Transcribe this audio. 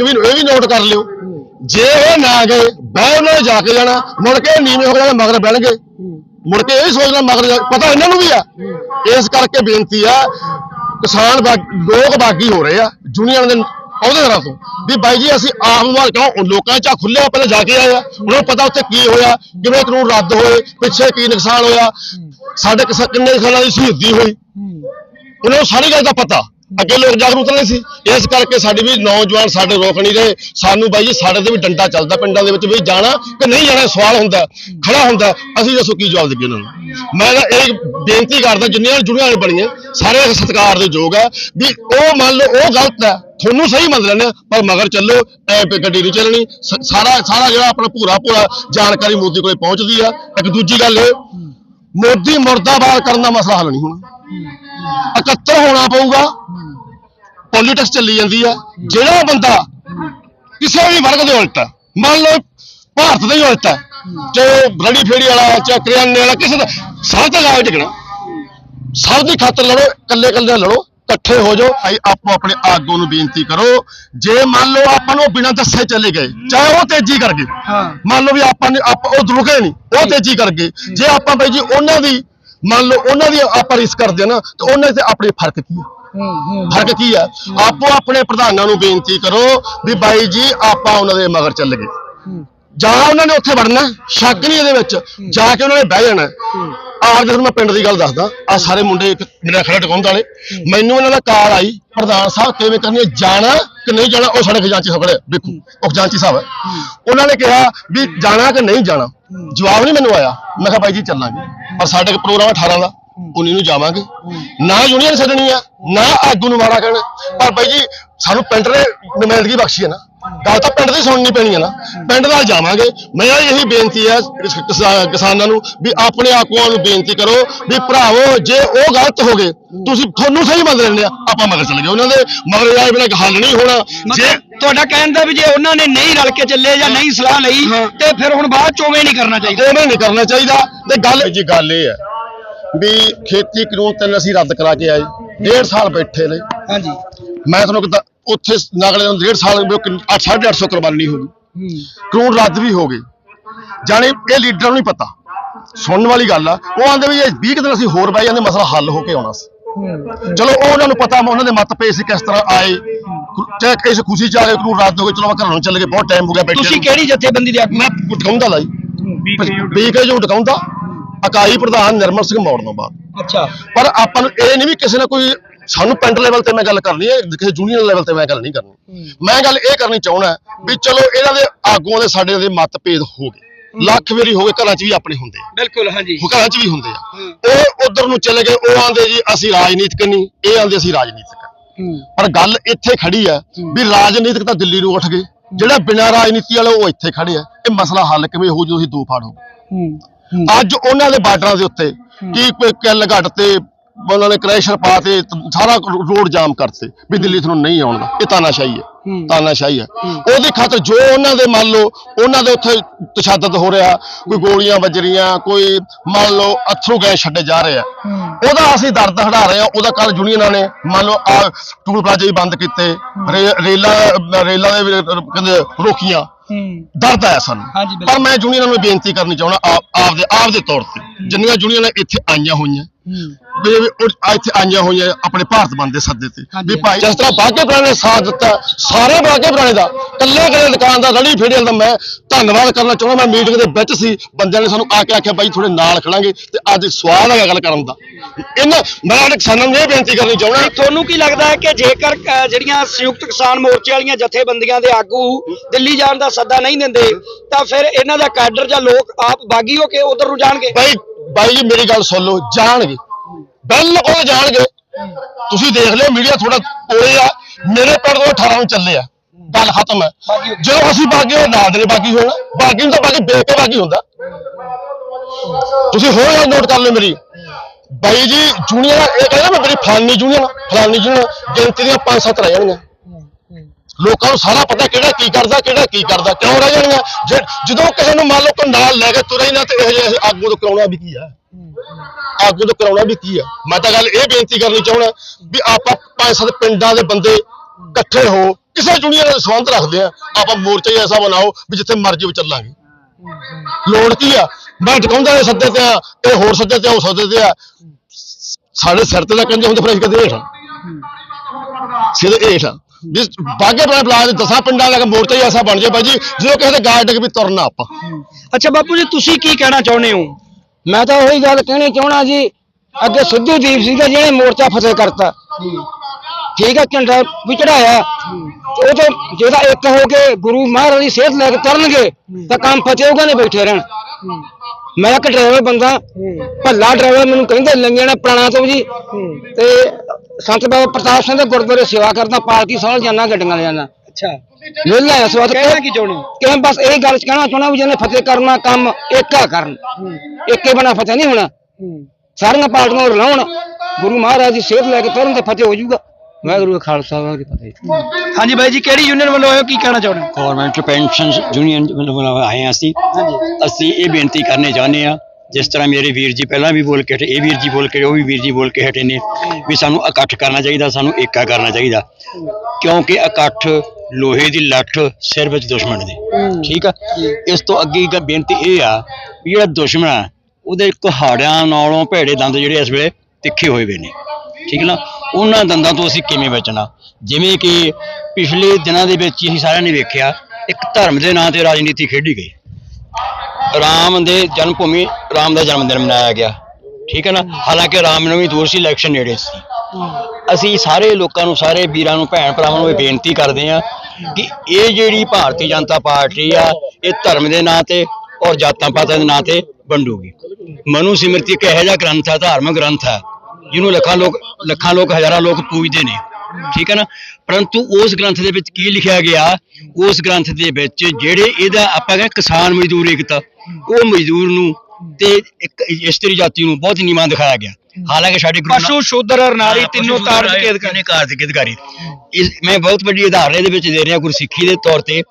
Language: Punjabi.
ਇੱਕ ਵੀ ਇਹ ਵੀ ਨੋਟ ਕਰ ਲਿਓ। ਜੇ ਇਹ ਨਾ ਗਏ ਬਹਿ ਉਹਨਾਂ ਨੇ ਜਾ ਕੇ ਜਾਣਾ ਮੁੜ ਕੇ ਨੀਵੇਂ ਹੋ ਜਾਣਾ ਮਗਰ ਬਹਿਣਗੇ ਮੁੜ ਕੇ ਇਹ ਸੋਚਣਾ ਮਗਰ ਪਤਾ ਇਹਨਾਂ ਨੂੰ ਵੀ ਆ। ਇਸ ਕਰਕੇ ਬੇਨਤੀ ਆ ਕਿਸਾਨ ਲੋਕ ਬਾਗੀ ਹੋ ਰਹੇ ਆ ਜੂਨੀਅਰ ਦੇ ਉਹਦੇ ਤਰ੍ਹਾਂ ਤੋਂ। ਵੀ ਬਾਈ ਜੀ ਅਸੀਂ ਆਮ ਵਾਲ ਕਿਉਂ ਲੋਕਾਂ ਚ ਖੁੱਲੇ ਪਹਿਲਾਂ ਜਾ ਕੇ ਆਏ ਆ। ਉਹਨਾਂ ਨੂੰ ਪਤਾ ਉੱਥੇ ਕੀ ਹੋਇਆ ਕਿਵੇਂ ਕਾਨੂੰਨ ਰੱਦ ਹੋਏ ਪਿੱਛੇ ਕੀ ਨੁਕਸਾਨ ਹੋਇਆ। ਸਾਡੇ ਕਿੰਨੇ ਕਿਸਾਨਾਂ ਦੀ ਸ਼ਹੀਦੀ ਹੋਈ। ਉਹਨਾਂ ਨੂੰ ਸਾਰੀ ਗੱਲ ਦਾ ਪਤਾ। ਅੱਗੇ ਲੋਕ ਜਾਗਰੂਕ ਨਹੀਂ ਸੀ। ਇਸ ਕਰਕੇ ਸਾਡੇ ਵੀ ਨੌਜਵਾਨ ਸਾਡੇ ਰੋਕ ਨਹੀਂ ਰਹੇ। ਸਾਨੂੰ ਬਾਈ ਜੀ ਸਾਡੇ ਤੇ ਵੀ ਡੰਡਾ ਚੱਲਦਾ ਪਿੰਡਾਂ ਦੇ ਵਿੱਚ ਵੀ ਜਾਣਾ ਕਿ ਨਹੀਂ ਜਾਣਾ ਸਵਾਲ ਹੁੰਦਾ ਖੜਾ ਹੁੰਦਾ ਅਸੀਂ ਦੱਸੋ ਕੀ ਜਵਾਬ ਦੇਈਏ ਉਹਨਾਂ ਨੂੰ। ਮੈਂ ਤਾਂ ਇਹ ਬੇਨਤੀ ਕਰਦਾ ਜਿੰਨੀਆਂ ਜੁੜੀਆਂ ਬਣੀਆਂ ਸਾਰੇ ਸਤਿਕਾਰ ਦੇ ਯੋਗ ਹੈ ਵੀ ਉਹ ਮੰਨ ਲਓ ਉਹ ਗਲਤ ਹੈ। ਤੁਹਾਨੂੰ ਸਹੀ ਮੰਨ ਲੈਂਦੇ ਆ, ਪਰ ਮਗਰ ਚੱਲੋ ਐ ਤੇ ਗੱਡੀ ਨਹੀਂ ਚੱਲਣੀ। ਸਾਰਾ ਸਾਰਾ ਜਿਹੜਾ ਆਪਣਾ ਪੂਰਾ ਪੂਰਾ ਜਾਣਕਾਰੀ ਮੋਦੀ ਕੋਲੇ ਪਹੁੰਚਦੀ ਆ। ਇੱਕ ਦੂਜੀ ਗੱਲ ਇਹ ਮੋਦੀ ਮੁਰਦਾਬਾਦ ਕਰਨ ਦਾ ਮਸਲਾ ਹੱਲ ਨਹੀਂ ਹੋਣਾ। ਇਕੱਤਰ ਹੋਣਾ ਪਊਗਾ। ਪੋਲਿਟਿਕਸ ਚੱਲੀ ਜਾਂਦੀ ਆ ਜਿਹੜਾ ਬੰਦਾ ਕਿਸੇ ਵੀ ਵਰਗ ਦੇ ਉਲਟ ਮੰਨ ਲਓ ਭਾਰਤ ਦੇ ਹੀ ਉਲਟ ਹੈ ਚਾਹੇ ਰੜੀ ਫੇੜੀ ਵਾਲਾ ਚਾਹੇ ਕਰਿਆਨੇ ਵਾਲਾ ਕਿਸੇ ਦਾ ਸਭ ਤੇ ਲਾਗ ਟਿਕਣਾ। ਸਭ ਦੀ ਖਾਤਰ ਲੜੋ ਇਕੱਲੇ ਇਕੱਲੇ ਲੜੋ ਇਕੱਠੇ ਹੋ ਜਾਓ ਆਈ ਆਪੋ ਆਪਣੇ ਆਗੂ ਨੂੰ ਬੇਨਤੀ ਕਰੋ ਜੇ ਮੰਨ ਲਓ ਆਪਾਂ ਨੂੰ ਬਿਨਾਂ ਦੱਸੇ ਚਲੇ ਗਏ ਚਾਹੇ ਉਹ ਤੇਜ਼ੀ ਕਰ ਗਏ ਹਾਂ। ਮੰਨ ਲਓ ਵੀ ਆਪਾਂ ਨੇ ਆਪ ਉਹ ਰੁਕੇ ਨਹੀਂ ਉਹ ਤੇਜ਼ੀ ਕਰ ਗਏ ਜੇ ਆਪਾਂ ਬਈ ਜੀ ਉਹਨਾਂ ਦੀ ਮੰਨ ਲਓ ਉਹਨਾਂ ਦੀ ਆਪਾਂ ਰਿਸ ਕਰਦੇ ਨਾ ਤੇ ਉਹਨਾਂ ਤੇ ਆਪਣੇ ਫ਼ਰਕ ਕੀ ਹੈ ਹੂੰ ਫ਼ਰਕ ਕੀ ਹੈ ਆਪੋ ਆਪਣੇ ਪ੍ਰਧਾਨਾਂ ਨੂੰ ਬੇਨਤੀ ਕਰੋ ਵੀ ਬਾਈ ਜੀ, ਆਪਾਂ ਉਹਨਾਂ ਦੇ ਮਗਰ ਚੱਲ ਗਏ। ਜਾਂ ਉਹਨਾਂ ਨੇ ਉੱਥੇ ਵੜਨਾ, ਸ਼ੱਕ ਨਹੀਂ ਇਹਦੇ ਵਿੱਚ। ਜਾ ਕੇ ਉਹਨਾਂ ਨੇ ਬਹਿ ਜਾਣਾ। ਆਪ ਜਦੋਂ ਮੈਂ ਪਿੰਡ ਦੀ ਗੱਲ ਦੱਸਦਾ ਆ ਸਾਰੇ ਮੁੰਡੇ ਇੱਕ ਮੇਰਾ ਖੜਾ ਟਿਕਾਉਂਦ ਵਾਲੇ, ਮੈਨੂੰ ਇਹਨਾਂ ਦਾ ਕਾਲ ਆਈ, ਪ੍ਰਧਾਨ ਸਾਹਿਬ ਕਿਵੇਂ ਕਰਨੀ ਹੈ ਜਾਣਾ ਕਿ ਨਹੀਂ ਜਾਣਾ, ਉਹ ਸਾਡੇ ਖਜ਼ਾਨਚੀ ਸਾਹਿਬ ਖੜੇ ਵੇਖੋ, ਉਹ ਖਜ਼ਾਨਚੀ ਸਾਹਿਬ ਹੈ ਉਹਨਾਂ ਨੇ ਕਿਹਾ ਵੀ ਜਾਣਾ ਕਿ ਨਹੀਂ ਜਾਣਾ? ਜਵਾਬ ਨਹੀਂ ਮੈਨੂੰ ਆਇਆ। ਮੈਂ ਕਿਹਾ ਬਾਈ ਜੀ, ਚੱਲਾਂਗੇ। ਪਰ ਸਾਡੇ ਕੋਲ ਪ੍ਰੋਗਰਾਮ 18 ਦਾ। 19 ਨੂੰ ਜਾਵਾਂਗੇ। ਨਾ ਯੂਨੀਅਨ ਛੱਡਣੀ ਆ ਨਾ ਆਗੂ ਨੂੰ ਮਾੜਾ ਕਹਿਣਾ ਪਰ ਬਾਈ ਜੀ ਸਾਨੂੰ ਪਿੰਡ ਨੇ ਨੁਮਾਇੰਦਗੀ ਬਖਸ਼ੀ ਹੈ ਨਾ। ਗੱਲ ਤਾਂ ਪਿੰਡ ਦੀ ਸੁਣਨੀ ਪੈਣੀ ਹੈ ਨਾ। ਪਿੰਡ ਨਾਲ ਜਾਵਾਂਗੇ। ਮੈਂ ਇਹੀ ਬੇਨਤੀ ਹੈ ਕਿਸ- ਕਿਸਾ- ਕਿਸਾਨਾਂ ਨੂੰ ਵੀ ਆਪਣੇ ਆਗੂਆਂ ਨੂੰ ਬੇਨਤੀ ਕਰੋ ਵੀ ਭਰਾਵੋ ਜੇ ਉਹ ਗਲਤ ਹੋ ਗਏ ਤੁਸੀਂ ਤੁਹਾਨੂੰ ਸਹੀ ਮੰਨ ਲੈਂਦੇ ਆ ਆਪਾਂ ਮਗਰ ਚੱਲ ਗਏ। ਉਹਨਾਂ ਦੇ ਮਗਰ ਜਾਏ ਬਿਨਾਂ ਹੱਲ ਨਹੀਂ ਹੋਣਾ। ਜੇ ਮਤਲਬ ਤੁਹਾਡਾ ਕਹਿਣ ਦਾ ਵੀ ਜੇ ਉਹਨਾਂ ਨੇ ਨਹੀਂ ਰਲ ਕੇ ਚੱਲੇ ਜਾਂ ਨਹੀਂ ਸਲਾਹ ਲਈ ਹਾਂ। ਤੇ ਫਿਰ ਹੁਣ ਬਾਅਦ ਚ ਉਵੇਂ ਨਹੀਂ ਕਰਨਾ ਚਾਹੀਦਾ। ਉਵੇਂ ਨਹੀਂ ਕਰਨਾ ਚਾਹੀਦਾ। ਤੇ ਗੱਲ ਜੀ ਗੱਲ ਇਹ ਹੈ ਵੀ ਖੇਤੀ ਕਾਨੂੰਨ ਤਿੰਨ ਅਸੀਂ ਰੱਦ ਕਰਾ ਕੇ ਆਏ ਡੇਢ ਸਾਲ ਬੈਠੇ ਨੇ। ਹਾਂਜੀ। ਮੈਂ ਤੁਹਾਨੂੰ ਕਿਹਾ ਉੱਥੇ ਨਾਗਲੇ ਨੂੰ ਡੇਢ ਸਾਲ ਵੀ 8 850 ਕੁਰਬਾਨੀ ਹੋ ਗਈ। ਕਾਨੂੰਨ ਰੱਦ ਵੀ ਹੋ ਗਏ। ਜਾਣੇ ਇਹ ਲੀਡਰਾਂ ਨੂੰ ਨਹੀਂ ਪਤਾ। ਸੁਣਨ ਵਾਲੀ ਗੱਲ ਆ ਉਹ ਆਂਦੇ ਵੀ ਇਹ 20 ਕੁ ਦਿਨ ਅਸੀਂ ਹੋਰ ਬਹਿ ਜਾਂਦੇ ਮਸਲਾ ਹੱਲ ਹੋ ਕੇ ਆਉਣਾ ਸੀ। ਚਲੋ ਉਹ ਉਹਨਾਂ ਨੂੰ ਪਤਾ ਉਹਨਾਂ ਦੇ ਮਤ ਪਏ ਸੀ ਕਿਸ ਤਰ੍ਹਾਂ ਆਏ। ਚਾਹੇ ਕਿਸੇ ਖੁਸ਼ੀ ਚ ਆ ਕੇ ਕਾਨੂੰਨ ਰੱਦ ਹੋ ਗਏ ਚਲੋ ਘਰਾਂ ਨੂੰ ਚੱਲ ਗਏ ਬਹੁਤ ਟਾਈਮ ਹੋ ਗਿਆ ਬੈਠੇ ਤੁਸੀਂ। ਕਿਹੜੀ ਜਥੇਬੰਦੀ ਦੇ ਮੈਂ ਟਕਾਉਂਦਾ ਲਾਈ ਬੀਕੇ ਜੋ ਟਕਾਉਂਦਾ ਇਕਾਈ ਪ੍ਰਧਾਨ ਨਿਰਮਲ ਸਿੰਘ ਮੌੜ ਤੋਂ ਬਾਅਦ। ਅੱਛਾ। ਪਰ ਆਪਾਂ ਨੂੰ ਇਹ ਨਹੀਂ ਵੀ ਕਿਸੇ ਨੇ ਕੋਈ ਸਾਨੂੰ ਪਿੰਡ ਲੈਵਲ ਤੇ ਮੈਂ ਗੱਲ ਕਰਨੀ ਹੈ ਕਿਸੇ ਜੂਨੀਅਰ ਲੈਵਲ ਤੇ ਮੈਂ ਗੱਲ ਨਹੀਂ ਕਰਨੀ। ਮੈਂ ਗੱਲ ਇਹ ਕਰਨੀ ਚਾਹੁੰਦਾ ਵੀ ਚਲੋ ਇਹਨਾਂ ਦੇ ਆਗੂਆਂ ਦੇ ਸਾਡੇ ਦੇ ਮਤਭੇਦ ਹੋ ਗਏ। ਲੱਖ ਵਾਰੀ ਹੋ ਗਏ ਘਰਾਂ 'ਚ ਵੀ ਆਪਣੇ ਹੁੰਦੇ ਆ। ਬਿਲਕੁਲ ਹਾਂਜੀ। ਉਹ ਘਰਾਂ 'ਚ ਵੀ ਹੁੰਦੇ ਆ। ਉਹ ਉਧਰ ਨੂੰ ਚਲੇ ਗਏ ਉਹ ਆਂਦੇ ਜੀ ਅਸੀਂ ਰਾਜਨੀਤਿਕ ਨਹੀਂ ਇਹ ਆਂਦੇ ਅਸੀਂ ਰਾਜਨੀਤਿਕ ਪਰ ਗੱਲ ਇੱਥੇ ਖੜੀ ਆ ਵੀ ਰਾਜਨੀਤਿਕ ਤਾਂ ਦਿੱਲੀ ਨੂੰ ਉੱਠ ਗਏ। ਜਿਹੜਾ ਬਿਨਾਂ ਰਾਜਨੀਤੀ ਵਾਲੇ ਉਹ ਇੱਥੇ ਖੜੇ ਆ। ਇਹ ਮਸਲਾ ਹੱਲ ਕਿਵੇਂ ਹੋ ਜੂ ਅਸੀਂ ਦੋ ਫਾੜ ਹੂੰ। ਅੱਜ ਉਹਨਾਂ ਦੇ ਬਾਰਡਰਾਂ ਦੇ ਉੱਤੇ ਕੀ ਕੋਈ ਕਿੱਲ ਘੱਟ ਤੇ ਉਹਨਾਂ ਨੇ ਕ੍ਰੈਸ਼ਰ ਪਾਤੇ ਤ- ਸਾਰਾ ਰੋਡ ਜਾਮ ਕਰਤੇ ਵੀ ਦਿੱਲੀ ਤੁਹਾਨੂੰ ਨਹੀਂ ਆਉਣਾ ਇਹ ਤਾਨਾਸ਼ਾਹੀ ਹੈ। ਤਾਨਾਸ਼ਾਹੀ ਹੈ। ਉਹਦੀ ਖਾਤਰ ਜੋ ਉਹਨਾਂ ਦੇ ਮੰਨ ਲਓ ਉਹਨਾਂ ਦੇ ਉੱਥੇ ਤਸ਼ੱਦਦ ਹੋ ਰਿਹਾ ਕੋਈ ਗੋਲੀਆਂ ਵੱਜ ਰਹੀਆਂ ਕੋਈ ਮੰਨ ਲਓ ਅਥਰੂ ਗੈਸ ਛੱਡੇ ਜਾ ਰਹੇ ਆ। ਉਹਦਾ ਅਸੀਂ ਦਰਦ ਹਟਾ ਰਹੇ ਆ। ਉਹਦਾ ਕੱਲ ਯੂਨੀਅਨਾਂ ਨੇ ਮੰਨ ਲਓ ਆ ਟੂਲ ਪਲਾਜ਼ੇ ਬੰਦ ਕੀਤੇ ਰੇਲਾਂ ਰੇਲਾਂ ਦੇ ਕਹਿੰਦੇ ਰੋਕੀਆਂ। ਦਰਦ ਆਇਆ ਸਾਨੂੰ। ਪਰ ਮੈਂ ਯੂਨੀਅਨਾਂ ਨੂੰ ਬੇਨਤੀ ਕਰਨੀ ਚਾਹੁੰਦਾ ਆਪ ਆਪਦੇ ਆਪਦੇ ਤੌਰ ਤੇ। ਜਿੰਨੀਆਂ ਯੂਨੀਅਨਾਂ ਇੱਥੇ ਆਈਆਂ ਹੋਈਆਂ ਵੀ ਵੀ ਉਹ ਇੱਥੇ ਆਈਆਂ ਹੋਈਆਂ ਆਪਣੇ ਭਾਰਤ ਬੰਦ ਦੇ ਸੱਦੇ ਤੇ। ਵੀ ਭਾਈ ਜਿਸ ਤਰ੍ਹਾਂ ਬਾਗੇ ਪੁਰਾਣੇ ਨੇ ਸਾਥ ਦਿੱਤਾ ਸਾਰੇ ਬਾਗੇ ਪੁਰਾਣੇ ਦਾ ਕੱਲੇ ਕੱਲੇ ਦੁਕਾਨਦਾਰ ਰੜੀ ਫੇੜੇ ਦਾ ਮੈਂ ਧੰਨਵਾਦ ਕਰਨਾ ਚਾਹੁੰਦਾ ਮੈਂ ਮੀਟਿੰਗ ਦੇ ਵਿੱਚ ਸੀ ਬੰਦਿਆਂ ਨੇ ਸਾਨੂੰ ਆ ਕੇ ਆਖਿਆ ਬਾਈ ਥੋੜੇ ਨਾਲ ਖੜਾਂਗੇ ਤੇ ਅੱਜ ਸਵਾਲ ਹੈਗਾ ਗੱਲ ਕਰਨ ਦਾ। ਇਹਨਾਂ ਮੈਂ ਆਪਣੇ ਕਿਸਾਨਾਂ ਨੂੰ ਇਹ ਬੇਨਤੀ ਕਰਨੀ ਚਾਹੁੰਦਾ। ਤੁਹਾਨੂੰ ਕੀ ਲੱਗਦਾ ਹੈ ਕਿ ਜੇਕਰ ਅ, ਜਿਹੜੀਆਂ ਸੰਯੁਕਤ ਕਿਸਾਨ ਮੋਰਚੇ ਵਾਲੀਆਂ ਜਥੇਬੰਦੀਆਂ ਦੇ ਆਗੂ ਦਿੱਲੀ ਜਾਣ ਦਾ ਸੱਦਾ ਨਹੀਂ ਦਿੰਦੇ ਤਾਂ ਫਿਰ ਇਹਨਾਂ ਦਾ ਕਾਡਰ ਜਾਂ ਲੋਕ ਆਪ ਬਾਗੀ ਹੋ ਕੇ ਉਧਰ ਨੂੰ ਜਾਣਗੇ? ਬਾਈ ਬਾਈ ਜੀ ਮੇਰੀ ਗੱਲ ਸੁਣ ਲਓ ਜਾਣਗੇ। ਬਿਲਕੁਲ ਜਾਣਗੇ। ਤੁਸੀਂ ਦੇਖ ਲਿਓ ਮੀਡੀਆ ਥੋੜਾ ਕੋਲੇ ਆ। ਮੇਰੇ ਪਿੰਡ ਤੋਂ 18 ਨੂੰ ਚੱਲੇ ਆ। ਗੱਲ ਖਤਮ ਹੈ। ਹੋ। ਜਦੋਂ ਅਸੀਂ ਬਾਗੀ ਹੋਏ ਨਾਲ ਦੇ ਬਾਗੀ ਹੋਣਾ ਬਾਗੀ ਨੂੰ ਤਾਂ ਬਾਗੀ ਦੇਖ ਕੇ ਬਾਗੀ ਹੁੰਦਾ। ਤੁਸੀਂ ਹੋਰ ਨੋਟ ਕਰ ਲਿਓ ਮੇਰੀ। ਬਾਈ ਜੀ ਜੂਨੀਅਰ ਇਹ ਕਹਿੰਦਾ ਮੈਂ ਮੇਰੀ ਫਲਾਨੀ ਜੂਨੀਅਰ ਫਲਾਨੀ ਜੂਨੀਅਰ ਗਿਣਤੀ ਦੀਆਂ ਪੰਜ ਸੱਤ ਰਹਿ ਜਾਣਗੀਆਂ। ਲੋਕਾਂ ਨੂੰ ਸਾਰਾ ਪਤਾ ਕਿਹੜਾ ਕੀ ਕਰਦਾ, ਕਿਹੜਾ ਕੀ ਕਰਦਾ, ਕਿਉਂ ਰਹਿ ਜਾਣਗੀਆਂ ਜੇ- ਜਦੋਂ ਕਿਸੇ ਨੂੰ ਮੰਨ ਲਓ ਕੋਈ ਨਾਲ ਲੈ ਕੇ ਤੁਰੇ ਹੀ ਨਾ ਤੇ ਇਹ ਜਿਹੇ ਆਗੂ ਤੋਂ ਕਰਾਉਣਾ ਵੀ ਕੀ ਆ? ਆਗੂ ਤੋਂ ਕਰਾਉਣਾ ਵੀ ਕੀ ਆ? ਮੈਂ ਤਾਂ ਗੱਲ ਇਹ ਬੇਨਤੀ ਕਰਨੀ ਚਾਹੁੰਦਾ ਵੀ ਆਪਾਂ ਪੰਜ ਸੱਤ ਪਿੰਡਾਂ ਦੇ ਬੰਦੇ ਇਕੱਠੇ ਹੋ, ਕਿਸੇ ਜੁਨੀਅਰ ਨਾਲ ਸੰਬੰਧ ਰੱਖਦੇ ਆ, ਆਪਾਂ ਮੋਰਚਾ ਹੀ ਐਸਾ ਬਣਾਓ ਵੀ ਜਿੱਥੇ ਮਰਜ਼ੀ ਉਹ ਚੱਲਾਂਗੇ ਲੋੜ ਕੀ ਆ? ਮੈਂ ਟਿਕਾਉਂਦਾ ਦੇ ਸੱਦੇ ਤੇ ਆ, ਇਹ ਹੋਰ ਸੱਦੇ ਤੇ ਆ, ਉਹ ਸੱਦੇ ਤੇ ਆ। ਸਾਡੇ ਸਿਰ ਤੇ ਤਾਂ ਕਹਿੰਦੇ ਹੁੰਦੇ ਫਿਰ ਅਸੀਂ ਕਦੇ ਹੇਠ। ਸਿਰ ਹੇਠ। ਆ ਜਿਸ ਬਾਗੇ ਬਣਾ ਬਲਾ ਦੇ ਦਸਾਂ ਪਿੰਡਾਂ ਦਾ ਮੋਰਚਾ ਹੀ ਐਸਾ ਬਣ ਜਾਏ ਬਾਈ ਜੀ ਜਦੋਂ ਕਿਸੇ ਦੇ ਗਾਰਡ ਡਿੱਗ ਵੀ ਤੁਰਨਾ ਆਪਾਂ। ਅੱਛਾ ਬਾਪੂ ਜੀ ਤੁਸੀਂ ਕੀ ਕਹਿਣਾ ਚਾਹੁੰਦੇ ਹੋ? ਮੈਂ ਤਾਂ ਉਹੀ ਗੱਲ ਕਹਿਣੀ ਚਾਹਣਾ ਜੀ ਅੱਗੇ ਸਿੱਧੂ ਦੀਪ ਸੀਗਾ ਜਿਹਨੇ ਮੋਰਚਾ ਫਤਿਹ ਕਰਤਾ। ਠੀਕ ਹੈ ਝੰਡਾ ਵੀ ਚੜਾਇਆ ਉਹ ਤੋਂ ਜਿਹੜਾ ਇੱਕ ਹੋ ਕੇ ਗੁਰੂ ਮਹਾਰਾਜ ਦੀ ਸਿਹਤ ਲੈ ਕੇ ਤੁਰਨਗੇ ਤਾਂ ਕੰਮ ਫਤਿਹ ਹੋਗਾ ਨੇ ਬੈਠੇ ਰਹਿਣ। ਮੈਂ ਇੱਕ ਡਰਾਈਵਰ ਬੰਦਾ ਭੱਲਾ ਡਰਾਈਵਰ ਮੈਨੂੰ ਕਹਿੰਦੇ ਲੰਗਿਆ ਨਾ ਪੁਰਾਣਾ ਤੋਂ ਜੀ। ਤੇ ਸੰਤ ਬਾਬਾ ਪ੍ਰਤਾਪ ਸਿੰਘ ਦੇ ਗੁਰਦੁਆਰੇ ਸੇਵਾ ਕਰਦਾ ਪਾਲਕੀ ਸਾਲ ਜਾਣਾ ਗੱਡੀਆਂ ਲੈ ਜਾਣਾ ਅੱਛਾ। ਵਿਹਲਾ ਇਸ ਵਾਰ ਕਹਿਣਾ ਕੀ ਚਾਹੁੰਦੇ ਹੋ? ਕਿ ਬਸ ਇਹ ਗੱਲ ਕਹਿਣਾ ਚਾਹੁੰਦਾ ਵੀ ਜਿਹਨੇ ਫਤਿਹ ਕਰਨਾ ਕੰਮ ਏਕਾ ਕਰਨ। ਏਕੇ ਬਣਾ ਫਤਿਹ ਨਹੀਂ ਹੋਣਾ। ਸਾਰੀਆਂ ਪਾਰਟੀਆਂ ਨੂੰ ਰਲਾਉਣ ਗੁਰੂ ਮਹਾਰਾਜ ਦੀ ਸਿਹਤ ਲੈ ਕੇ ਤੁਰਨ ਤੇ ਫਤਿਹ ਹੋ ਜਾਊਗਾ। ਵਾਹਿਗੁਰੂ ਖਾਲਸਾ ਵਾਹਿਗੁਰੂ ਦੀ ਫਤਿਹ। ਹਾਂਜੀ ਬਾਈ ਜੀ ਕਿਹੜੀ ਯੂਨੀਅਨ ਵੱਲੋਂ ਹੋ? ਕੀ ਕਹਿਣਾ ਚਾਹੁੰਦੇ ਹੋ? ਗਵਰਨਮੈਂਟ ਪੈਨਸ਼ਨ ਯੂਨੀਅਨ ਵੱਲੋਂ ਆਏ ਹਾਂ ਅਸੀਂ। ਅਸੀਂ ਇਹ ਬੇਨਤੀ ਕਰਨੇ ਚਾਹੁੰਦੇ ਆ ਜਿਸ ਤਰ੍ਹਾਂ ਮੇਰੇ ਵੀਰ ਜੀ ਪਹਿਲਾਂ ਵੀ ਬੋਲ ਕੇ ਹਟੇ ਇਹ ਵੀਰ ਜੀ ਬੋਲ ਕੇ ਉਹ ਵੀ ਵੀਰ ਜੀ ਬੋਲ ਕੇ ਹਟੇ ਨੇ ਵੀ ਸਾਨੂੰ ਇਕੱਠ ਕਰਨਾ ਚਾਹੀਦਾ ਸਾਨੂੰ ਏਕਾ ਕਰਨਾ ਚਾਹੀਦਾ। ਕਿਉਂਕਿ ਇਕੱਠ ਲੋਹੇ ਦੀ ਲੱਠ ਸਿਰ ਵਿੱਚ ਦੁਸ਼ਮਣ ਦੇ। ਠੀਕ ਆ? ਇਸ ਤੋਂ ਅੱਗੇ ਇੱਕ ਬੇਨਤੀ ਇਹ ਆ ਵੀ ਜਿਹੜਾ ਦੁਸ਼ਮਣ ਆ ਉਹਦੇ ਕੁਹਾੜਿਆਂ ਨਾਲੋਂ ਭੇੜੇ ਦੰਦ ਜਿਹੜੇ ਇਸ ਵੇਲੇ ਤਿੱਖੇ ਹੋਏ ਵੇ ਨੇ। ਠੀਕ ਨਾ? ਉਹਨਾਂ ਦੰਦਾਂ ਤੋਂ ਅਸੀਂ ਕਿਵੇਂ ਬਚਣਾ? ਜਿਵੇਂ ਕਿ ਪਿਛਲੇ ਦਿਨਾਂ ਦੇ ਵਿੱਚ ਹੀ ਅਸੀਂ ਸਾਰਿਆਂ ਨੇ ਵੇਖਿਆ ਇੱਕ ਧਰਮ ਦੇ ਨਾਂ ਤੇ ਰਾਜਨੀਤੀ ਖੇਡੀ ਗਈ। ਰਾਮ ਦੇ ਜਨਮ ਭੂਮੀ ਰਾਮ ਦਾ ਜਨਮ ਦਿਨ ਮਨਾਇਆ ਗਿਆ। ਠੀਕ ਹੈ ਨਾ? ਹਾਲਾਂਕਿ ਰਾਮ ਨਵਮੀ ਦੂਰ ਸੀ ਇਲੈਕਸ਼ਨ ਨੇੜੇ ਸੀ। ਅਸੀਂ ਸਾਰੇ ਲੋਕਾਂ ਨੂੰ, ਸਾਰੇ ਵੀਰਾਂ ਨੂੰ, ਭੈਣ ਭਰਾਵਾਂ ਨੂੰ ਇਹ ਬੇਨਤੀ ਕਰਦੇ ਹਾਂ ਕਿ ਇਹ ਜਿਹੜੀ ਭਾਰਤੀ ਜਨਤਾ ਪਾਰਟੀ ਆ, ਇਹ ਧਰਮ ਦੇ ਨਾਂ ਤੇ ਔਰ ਜਾਤਾਂ ਪਾਤਾਂ ਦੇ ਨਾਂ ਤੇ ਵੰਡੂਗੀ। ਮਨੂ ਸਿਮਰਤੀ ਇੱਕ ਇਹੋ ਜਿਹਾ ਗ੍ਰੰਥ ਹੈ ਧਾਰਮਿਕ ਗ੍ਰੰਥ ਹੈ ਜਿਹਨੂੰ ਲੱਖਾਂ ਲੋਕ ਲੱਖਾਂ ਲੋਕ, ਹਜ਼ਾਰਾਂ ਲੋਕ ਪੂਜਦੇ ਨੇ। ਠੀਕ ਹੈ ਨਾ? ਪਰੰਤੂ ਉਸ ਗ੍ਰੰਥ ਦੇ ਵਿੱਚ ਕੀ ਲਿਖਿਆ ਗਿਆ? ਉਸ ਗ੍ਰੰਥ ਦੇ ਵਿੱਚ ਜਿਹੜੇ ਇਹਦਾ ਆਪਾਂ ਕਹਿੰਦੇ ਕਿਸਾਨ ਮਜ਼ਦੂਰ ਏਕਤਾ ਉਹ ਮਜ਼ਦੂਰ ਨੂੰ ਤੇ ਇੱਕ ਇਸਤਰੀ ਜਾਤੀ ਨੂੰ ਬਹੁਤ ਨੀਵਾਂ ਦਿਖਾਇਆ ਗਿਆ। ਹਾਲਾਂਕਿ ਸਾਡੇ ਗੁਰੂ ਪਸ਼ੂ ਸ਼ੂਦਰ ਔਰ ਨਾਰੀ ਤਿੰਨੋਂ ਕਾਰਜ ਅਧਿਕਾਰੀ ਇਸ ਮੈਂ ਬਹੁਤ ਵੱਡੀ ਉਦਾਹਰਨ ਇਹਦੇ ਵਿੱਚ ਦੇ ਰਿਹਾ ਗੁਰਸਿੱਖੀ ਦੇ ਤੌਰ ਤੇ।